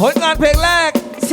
ผลงานเพลงแรกเช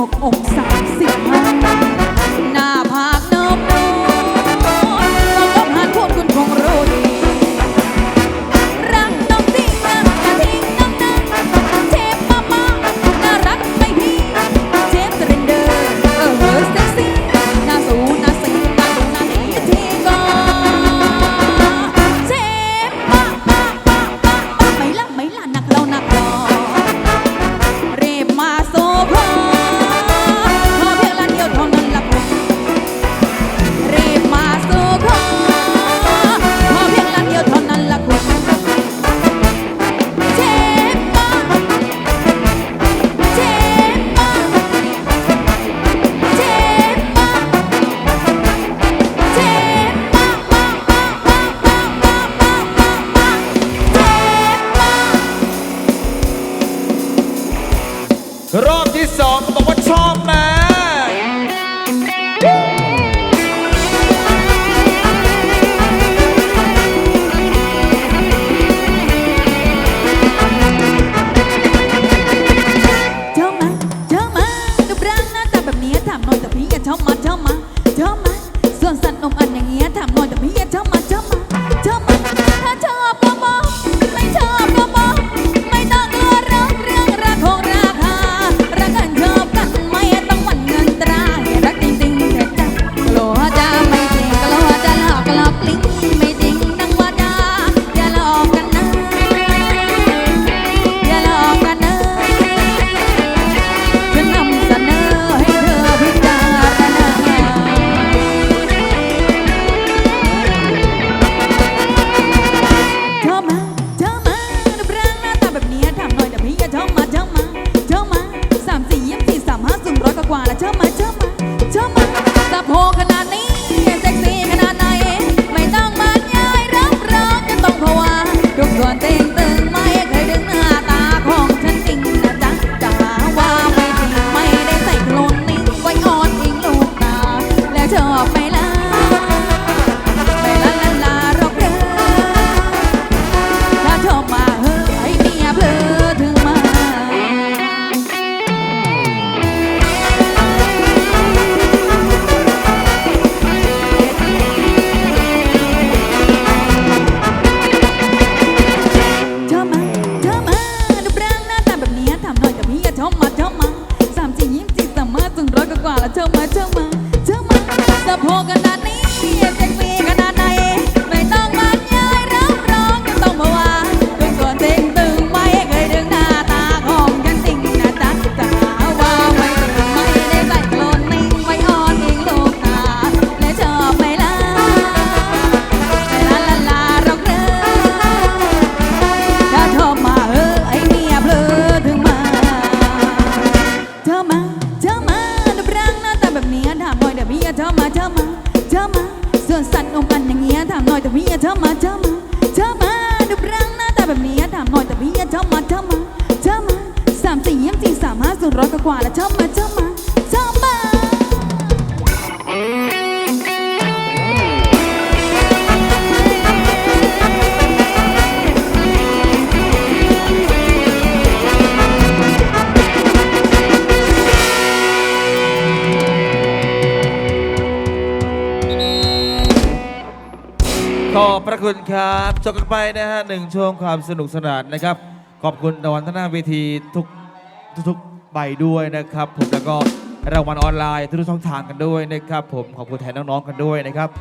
16 องศา รอบที่สองเขาบอกว่าชอบมากเจ้มาเจ้มารูร่างหน้าตาแบบนี้ถามหน่อยแต่พี่อย่าชอบมาชอบมาชอบมาส่วนสัตว์นมอันอย่างเงี้ยถามหน่อยแต่พี่อย่าชอบมาชอบมาชอบมาถ้าชอบ เจ้ามาเจ้ามาเจ้ามาสะโพกขนาดนี้ สั่นอมอันอย่างเงี้ยถามหน่อยแต่พี่เธอมาเธอมาเธอมาดูร่างหน้าตาแบบเนี้ถามหน่อยแต่พี่เธอมาเธอมาเธอมาสามสี่ยี่สิบสามห้าสูงร้อยกว่าแล้วเธอมาเธอมา ขอบพระคุณครับจบกันไปนะฮะหนึ่งช่วงความสนุกสนานนะครับ ขอบคุณรางวัลท่านหน้าเวทีทุกทุกๆใบด้วยนะครับ ผมแล้วก็รางวัลออนไลน์ทุกๆช่องทางกันด้วยนะครับ ผมขอบคุณแทนน้องๆกันด้วยนะครับ